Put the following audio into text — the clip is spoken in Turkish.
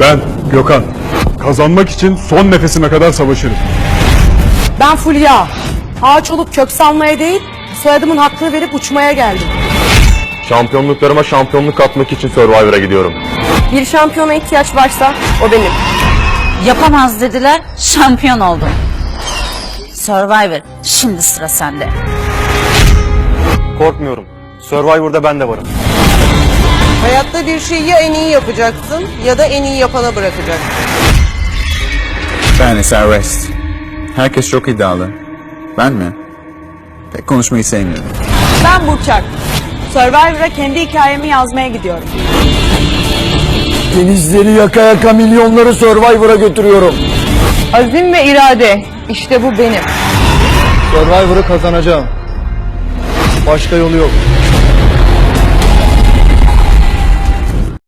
Ben Gökhan. Kazanmak için son nefesime kadar savaşırım. Ben Fulya. Ağaç olup kök salmaya değil, soyadımın hakkını verip uçmaya geldim. Şampiyonluklarıma şampiyonluk katmak için Survivor'a gidiyorum. Bir şampiyona ihtiyaç varsa o benim. Yapamaz dediler, şampiyon oldum. Survivor, şimdi sıra sende. Korkmuyorum. Survivor'da ben de varım. Hayatta bir şeyi ya en iyi yapacaksın ya da en iyi yapana bırakacaksın. Ben Eser West. Herkes çok iddialı. Ben mi? Pek konuşmayı sevmiyorum. Ben Burçak. Survivor'a kendi hikayemi yazmaya gidiyorum. Denizleri yaka yaka milyonları Survivor'a götürüyorum. Azim ve irade. İşte bu benim. Survivor'ı kazanacağım. Başka yolu yok.